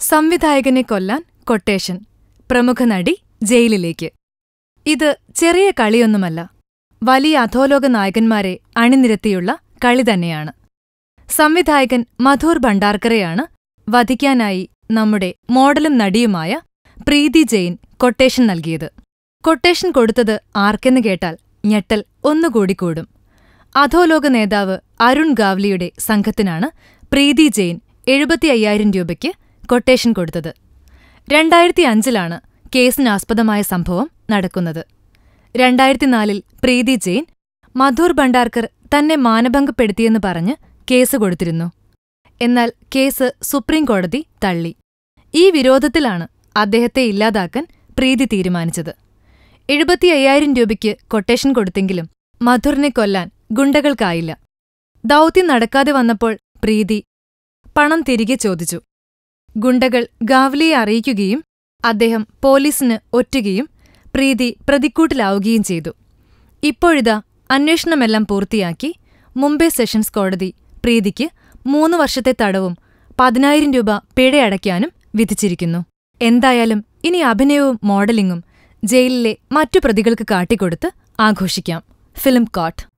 സംവിധായകനെ കൊല്ലാൻ കൊട്ടേഷൻ. പ്രമുഖ നടി ജയിലിലേക്ക്. ഇത് ചെറിയ കളിയൊന്നുമല്ല. വലിയ അധോലോക നായകന്മാരെ അണിനിരത്തിയുള്ള കളി തന്നെയാണ്. സംവിധായകൻ മധൂർ ഭണ്ഡാർക്കറെയാണ് വധിക്കാനായി നമ്മുടെ മോഡലും നടിയുമായ പ്രീതി ജെയിൻ കൊട്ടേഷൻ നൽകിയത്. കൊട്ടേഷൻ കൊടുത്തത് ആർക്കെന്ന് കേട്ടാൽ ഞെട്ടൽ ഒന്നുകൂടി കൂടും. അധോലോക നേതാവ് അരുൺ ഗാവ്ലിയുടെ സംഘത്തിനാണ് പ്രീതി ജെയിൻ എഴുപത്തി അയ്യായിരം രൂപയ്ക്ക് കൊട്ടേഷൻ കൊടുത്തത്. രണ്ടായിരത്തി അഞ്ചിലാണ് കേസിനാസ്പദമായ സംഭവം നടക്കുന്നത്. രണ്ടായിരത്തിനാലിൽ പ്രീതി ജെയിൻ മധൂർ ഭണ്ഡാർക്കർ തന്നെ മാനഭംഗപ്പെടുത്തിയെന്ന് പറഞ്ഞ് കേസ് കൊടുത്തിരുന്നു. എന്നാൽ കേസ് സുപ്രീം കോടതി തള്ളി. ഈ വിരോധത്തിലാണ് അദ്ദേഹത്തെ ഇല്ലാതാക്കാൻ പ്രീതി തീരുമാനിച്ചത്. എഴുപത്തി അയ്യായിരം രൂപയ്ക്ക് കൊട്ടേഷൻ കൊടുത്തെങ്കിലും മധുറിനെ കൊല്ലാൻ ഗുണ്ടകൾക്കായില്ല. ദൗത്യം നടക്കാതെ വന്നപ്പോൾ പ്രീതി. പണം തിരികെ ചോദിച്ചു. ഗുണ്ടകൾ ഗാവ്ലിയെ അറിയിക്കുകയും അദ്ദേഹം പോലീസിന് ഒറ്റുകയും പ്രീതി പ്രതിക്കൂട്ടിലാവുകയും ചെയ്തു. ഇപ്പോഴിതാ അന്വേഷണമെല്ലാം പൂർത്തിയാക്കി മുംബൈ സെഷൻസ് കോടതി പ്രീതിക്ക് മൂന്ന് വർഷത്തെ തടവും പതിനായിരം രൂപ പിഴയടയ്ക്കാനും വിധിച്ചിരിക്കുന്നു. എന്തായാലും ഇനി അഭിനയവും മോഡലിംഗും ജയിലിലെ മറ്റു പ്രതികൾക്ക് കാട്ടിക്കൊടുത്ത് ആഘോഷിക്കാം. Film court.